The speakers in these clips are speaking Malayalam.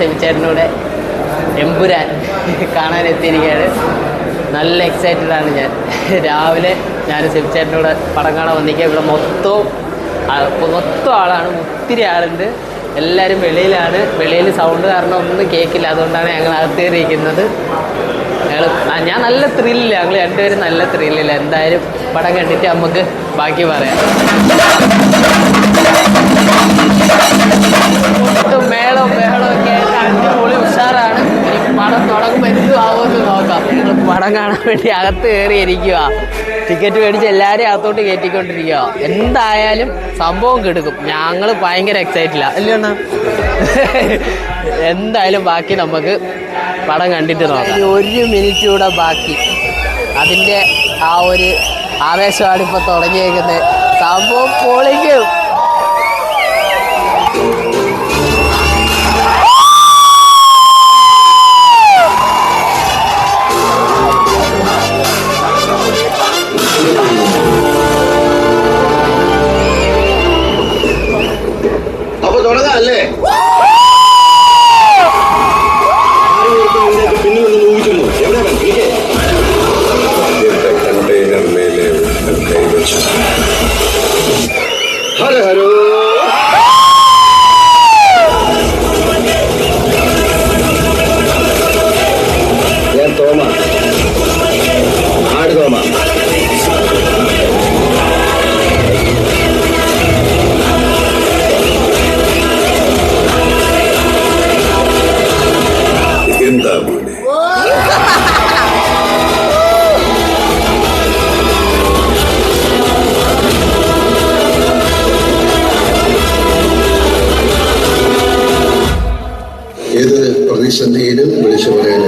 സെമിച്ചേട്ടനൂടെ എമ്പുരാൻ കാണാൻ എത്തിയിരിക്കുകയാണ് നല്ല എക്സൈറ്റഡ് ആണ് ഞാൻ. രാവിലെ ഞാൻ സെമിച്ചേട്ടനൂടെ പടം കാണാൻ വന്നിരിക്കുക ഇവിടെ മൊത്തവും മൊത്തം ആളാണ്. ഒത്തിരി ആളുണ്ട്. എല്ലാവരും വെളിയിലാണ്. വെളിയിൽ സൗണ്ട് കാരണം ഒന്നും കേൾക്കില്ല. അതുകൊണ്ടാണ് ഞങ്ങൾ അകത്തേറിയിരിക്കുന്നത് ഞങ്ങൾ ഞാൻ നല്ല ത്രില്ലില്ല ഞങ്ങൾ രണ്ടുപേരും നല്ല ത്രില്ലില്ല എന്തായാലും പടം കണ്ടിട്ട് നമുക്ക് ബാക്കി പറയാം. മേളോ ബഹളവും ഒക്കെ അടിപൊളി ഉഷാറാണ്. പടം തുടങ്ങുമ്പോൾ എന്തും ആവുമെന്ന് നോക്കാം. പടം കാണാൻ വേണ്ടി അകത്ത് കയറി ഇരിക്കുക ടിക്കറ്റ് മേടിച്ച് എല്ലാവരും അകത്തോട്ട് കയറ്റിക്കൊണ്ടിരിക്കുക എന്തായാലും സംഭവം കെടുക്കും. ഞങ്ങൾ ഭയങ്കര എക്സൈറ്റില്ല അല്ലേ അണ്ണാ? എന്തായാലും ബാക്കി നമുക്ക് പടം കണ്ടിട്ട് നോക്കാം. ഒരു മിനിറ്റ് കൂടെ ബാക്കി. അതിന്റെ ആ ഒരു ആവേശമാണ് ഇപ്പോൾ തുടങ്ങിയേക്കുന്നത്. സംഭവം പൊളിക്കും. അപ്പൊ ഏത് പ്രതിസന്ധിയിലും വിളിച്ചു പറയാൻ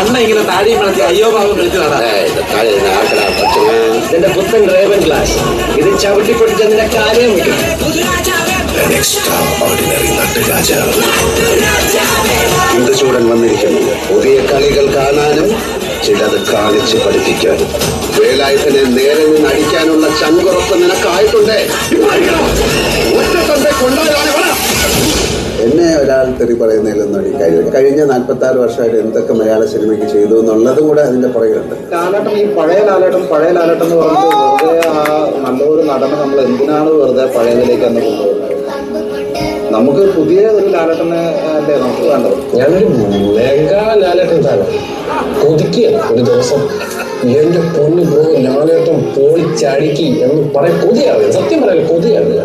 അണ്ണ ഇങ്ങനെ ഇതിന്റെ പുത്തൻ ഡ്രൈവൻ ഗ്ലാസ് ഇത് ചവിട്ടി പൊട്ടിച്ചതിന്റെ കാര്യം വയ്ക്കും ഓർഡിനറി നാട്ടുരാജാവ് ഇന്ദുചൂടൻ വന്നിരിക്കുന്നു? പുതിയ കളികൾ കാണാനും ചിലത് കാണിച്ച് പഠിപ്പിക്കാനും. വേലായുധനെ നേരെ നിന്ന് അടിക്കാനുള്ള ചങ്കുറപ്പ് നിനക്കായിട്ടുണ്ടേ? ഒറ്റ. എന്നെ ഒരാൾ തെറി പറയുന്നതിലൊന്നും എനിക്ക് കാര്യമില്ല കഴിഞ്ഞ നാൽപ്പത്തി ആറ് വർഷമായിട്ട് എന്തൊക്കെ മലയാള സിനിമയ്ക്ക് ചെയ്തു എന്നുള്ളതും കൂടെ അതിന്റെ പുറകിലുണ്ട്. ലാലേട്ടൻ ഈ പഴയ ലാലേട്ടൻ പഴയ ലാലേട്ടൻ എന്ന് പറഞ്ഞാൽ വെറുതെ ആ നല്ലൊരു നടനെ നമ്മൾ എന്തിനാണ് വെറുതെ പഴയതിലേക്ക് തന്നെ കൊണ്ടുപോകുന്നത്? നമുക്ക് പുതിയ ഒരു ലാലേട്ടനെ അല്ലേ? നമുക്ക് വേണ്ടത്. ഞാനൊരു മെഗാ ലാലേട്ടൻ താരം കൊതിക്കുക ഒരു ദിവസം. എന്റെ പൊന്നു ബ്രോ ലാലേട്ടൻ പൊളിച്ചടുക്കി എന്ന് പറയാൻ കൊതിയാവുക സത്യം പറയാൻ കൊതിയാവുക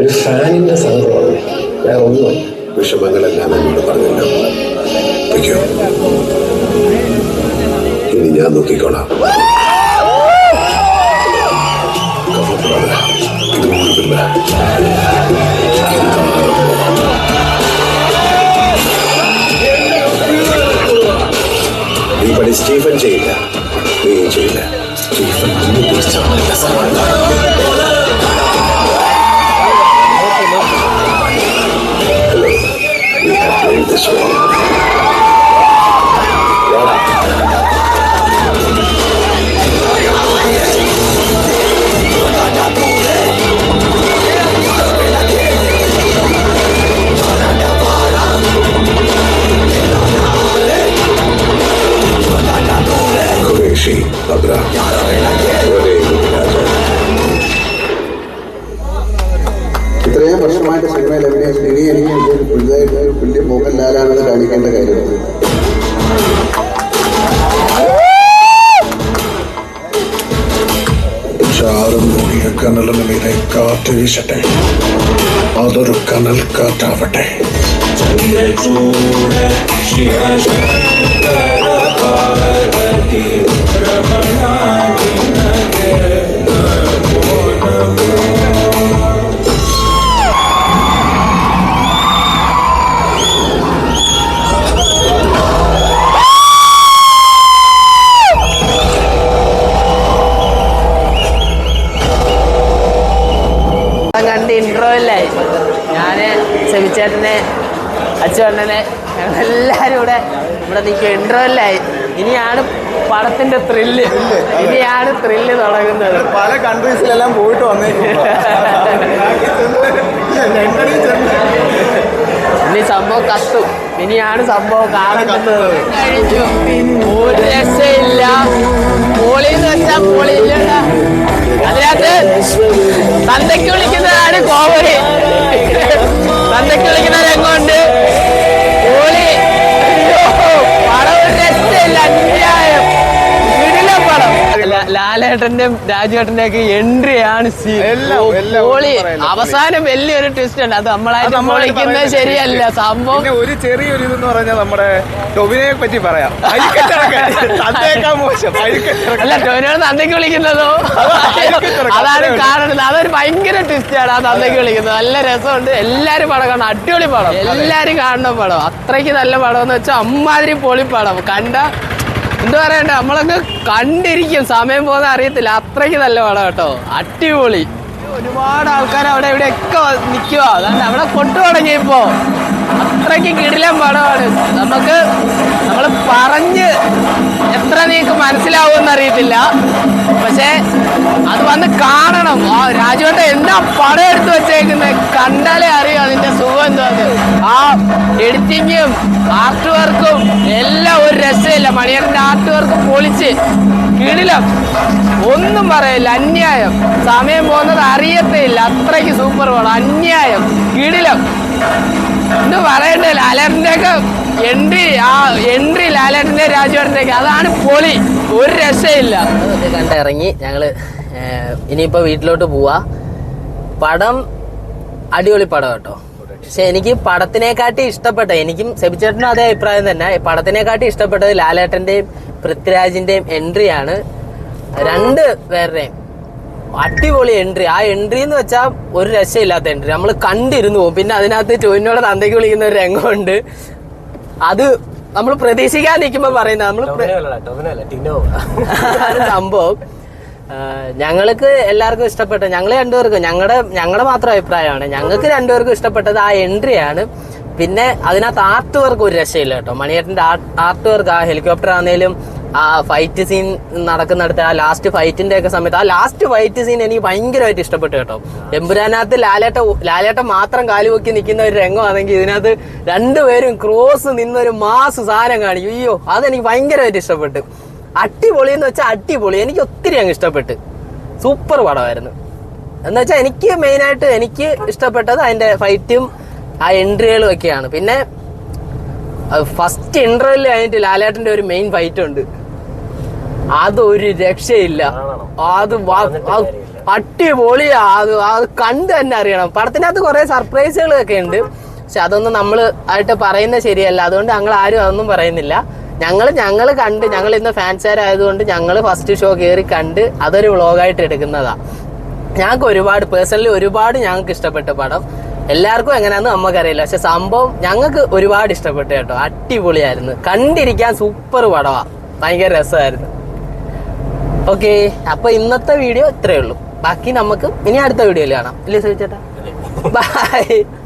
ഒരു ഫാനിന്റെ സങ്കടമാണ് വേറെ ഒന്നും വിഷമങ്ങളെല്ലാം എന്നോട് പറഞ്ഞല്ലോ. ഇനി ഞാൻ നോക്കിക്കോളാം. കഫപ്രാത, this one. മോഹൻലാലാണെന്ന് കാണിക്കേണ്ട കാര്യം? കനലിന് മീതെ കാറ്റ് വീശട്ടെ. അതൊരു കനൽ കാറ്റാവട്ടെ. പടം കണ്ട് ഇൻട്രോ ഞാൻ ചെവിച്ചേട്ടനെ അച്ചുവണ്ണനെ ഞങ്ങളെല്ലാരും ഇവിടെ ഇവിടെ നിൽക്കുക ഇൻട്രോലായി ഇനിയാണ് പടത്തിന്റെ ത്രില്ല് ഇനിയാണ് ത്രില്ല് തുടങ്ങുന്നത്. പല കൺട്രീസിലെല്ലാം പോയിട്ട് ഇനി സംഭവം കത്തും. ഇനിയാണ് സംഭവം കാണുന്നത്. കഴിഞ്ഞു. ഒരു രക്ഷയില്ല. പോളിന്ന് വെച്ചാൽ പോളി ഇല്ലണ്ട അതിനകത്ത് തന്തയ്ക്ക് വിളിക്കുന്നതാണ് കോമഡി ലാലേട്ടന്റെ രാജുവേട്ടന്റെ ഒക്കെ എൻട്രി ആണ് അവസാനം വലിയൊരു ട്വിസ്റ്റ് ഉണ്ട്. അത് നമ്മളായിട്ട് പൊളിക്കുന്നത് ശരിയല്ല. സംഭവം ഒരു ചെറിയൊരു ഇതെന്ന് പറഞ്ഞാൽ നമ്മുടെ ടൊവിനെ പറ്റി പറയാം. മോശം. അല്ല ടൊവിനോട് നന്ദിക്ക് വിളിക്കുന്നതോ. അതാണ് കാണുന്നത് അതൊരു ഭയങ്കര ട്വിസ്റ്റ് ആണ്. ആ നന്ദിക്ക് വിളിക്കുന്നത്. നല്ല രസമുണ്ട്. എല്ലാരും പടം കാണണം. അടിപൊളി പടം. എല്ലാരും കാണുന്ന പടം. അത്രയ്ക്ക് നല്ല പടം എന്ന് വെച്ചാൽ അമ്മാതിരി പൊളി പടം. കണ്ട എന്താ പറയണ്ട? നമ്മളൊക്കെ കണ്ടിരിക്കും. സമയം പോകുന്ന അറിയത്തില്ല. അത്രയ്ക്ക് നല്ല പടം കേട്ടോ. അടിപൊളി. ഒരുപാട് ആൾക്കാർ അവിടെ ഇവിടെ ഒക്കെ നിൽക്കുക അതുകൊണ്ട് അവിടെ കൊണ്ടു തുടങ്ങിയപ്പോ അത്രയ്ക്ക് കിടിലൻ പടമാണ്. നമുക്ക് നമ്മൾ പറഞ്ഞ് എത്ര നീക്ക് മനസ്സിലാവുമെന്ന് അറിയത്തില്ല. പക്ഷേ അത് വന്ന് കാണണം. ആ രാജുവേട്ട എന്താ പടം എടുത്തു വെച്ചേക്കുന്നത്? കണ്ടാലേ അറിയാം അതിന്റെ സുഖം എന്താന്ന് ആ എഡിറ്റിങ്ങും ആർട്ട് വർക്കും എല്ലാം ഒരു രസമില്ല. മണിയറിന്റെ ആർട്ട് വർക്ക് പൊളിച്ച് കിടിലം. ഒന്നും പറയില്ല അന്യായം. സമയം പോകുന്നത് അറിയത്തില്ല അത്രയ്ക്ക് സൂപ്പർ പടം. അന്യായം കിടിലം. എന്ത് പറയണ്ടല്ലോ അലറിന്റെയൊക്കെ എൻട്രി ആ എൻട്രി ലാലേട്ടന്റെ രാജുവേട്ടന്റെ അതാണ് പൊളി. ഒരു രക്ഷയില്ല. കണ്ടിറങ്ങി ഞങ്ങൾ ഇനിയിപ്പോ വീട്ടിലോട്ട് പോവാ. പടം അടിപൊളി പടം കേട്ടോ. പക്ഷെ എനിക്ക് പടത്തിനെക്കാട്ടി ഇഷ്ടപ്പെട്ട എനിക്കും സെബിച്ചേട്ടനും അതേ അഭിപ്രായം തന്നെ. പടത്തിനെക്കാട്ടി ഇഷ്ടപ്പെട്ടത് ലാലേട്ടന്റെയും പൃഥ്വിരാജിന്റെയും എൻട്രിയാണ്. രണ്ട് പേരുടെയും അടിപൊളി എൻട്രി. ആ എൻട്രി എന്ന് വെച്ചാൽ ഒരു രക്ഷയില്ലാത്ത എൻട്രി. നമ്മൾ കണ്ടിരുന്നു പോകും. പിന്നെ അതിനകത്ത് ടോവിനോടെ തന്തയ്ക്ക് വിളിക്കുന്ന ഒരു രംഗമുണ്ട്. അത് നമ്മൾ പ്രതീക്ഷിക്കാൻ നിൽക്കുമ്പോൾ പറയുന്നത് നമ്മൾ സംഭവം. ഞങ്ങൾക്ക് എല്ലാവർക്കും ഇഷ്ടപ്പെട്ട ഞങ്ങൾ രണ്ടുപേർക്കും ഞങ്ങളുടെ ഞങ്ങളുടെ മാത്രം അഭിപ്രായമാണ്. ഞങ്ങൾക്ക് രണ്ടുപേർക്കും ഇഷ്ടപ്പെട്ടത് ആ എൻട്രി ആണ്. പിന്നെ അതിനകത്ത് ആർട്ട് വർക്ക് ഒരു രക്ഷയില്ല കേട്ടോ. മണിയേട്ടന്റെ ആർട്ട് വർക്ക് ആ ഹെലികോപ്റ്റർ ആണെങ്കിലും ആ ഫൈറ്റ് സീൻ നടക്കുന്നിടത്ത് ആ ലാസ്റ്റ് ഫൈറ്റിന്റെ ഒക്കെ സമയത്ത് ആ ലാസ്റ്റ് ഫൈറ്റ് സീൻ എനിക്ക് ഭയങ്കരമായിട്ട് ഇഷ്ടപ്പെട്ടു കേട്ടോ. എമ്പുരാനകത്ത് ലാലേട്ട ലാലേട്ട മാത്രം കാലുപൊക്കി നിൽക്കുന്ന ഒരു രംഗമാണെങ്കിൽ ഇതിനകത്ത് രണ്ടുപേരും ക്രോസ് നിന്നൊരു മാസ് സാധനം കാണിക്കും. അയ്യോ അതെനിക്ക് ഭയങ്കരമായിട്ട് ഇഷ്ടപ്പെട്ടു. അടിപൊളി എന്ന് വെച്ചാൽ അടിപൊളി. എനിക്ക് ഒത്തിരി അങ്ങ് ഇഷ്ടപ്പെട്ടു. സൂപ്പർ പടമായിരുന്നു. എന്ന് വെച്ചാൽ എനിക്ക് മെയിനായിട്ട് എനിക്ക് ഇഷ്ടപ്പെട്ടത് അതിന്റെ ഫൈറ്റും ആ എൻട്രികളും ഒക്കെയാണ്. പിന്നെ ഫസ്റ്റ് ഇന്റർവെൽ കഴിഞ്ഞിട്ട് ലാലേട്ടന്റെ ഒരു മെയിൻ ഫൈറ്റ് ഉണ്ട്. അതൊരു രക്ഷയില്ല. അത് അടിപൊളിയാ. അത് അത് കണ്ട് തന്നെ അറിയണം. പടത്തിനകത്ത് കുറെ സർപ്രൈസുകളൊക്കെ ഉണ്ട്. പക്ഷെ അതൊന്നും നമ്മൾ ആയിട്ട് പറയുന്നത് ശരിയല്ല. അതുകൊണ്ട് ഞങ്ങൾ ആരും അതൊന്നും പറയുന്നില്ല. ഞങ്ങൾ ഞങ്ങൾ കണ്ട് ഞങ്ങൾ ഇന്ന് ഫാൻസാരായതുകൊണ്ട് ഞങ്ങൾ ഫസ്റ്റ് ഷോ കയറി കണ്ട് അതൊരു വ്ളോഗായിട്ട് എടുക്കുന്നതാ. ഞങ്ങൾക്ക് ഒരുപാട് പേഴ്സണലി ഒരുപാട് ഞങ്ങൾക്ക് ഇഷ്ടപ്പെട്ട പടം. എല്ലാവർക്കും എങ്ങനെയാണെന്ന് നമുക്കറിയില്ല. പക്ഷെ സംഭവം ഞങ്ങൾക്ക് ഒരുപാട് ഇഷ്ടപ്പെട്ടു കേട്ടോ. അടിപൊളിയായിരുന്നു. കണ്ടിരിക്കാൻ സൂപ്പർ പടവാ. ഭയങ്കര രസമായിരുന്നു. ഓക്കെ അപ്പൊ ഇന്നത്തെ വീഡിയോ ഇത്രയേ ഉള്ളൂ. ബാക്കി നമുക്ക് ഇനി അടുത്ത വീഡിയോയിൽ കാണാം. ഇല്ലേ ചേട്ടാ ബൈ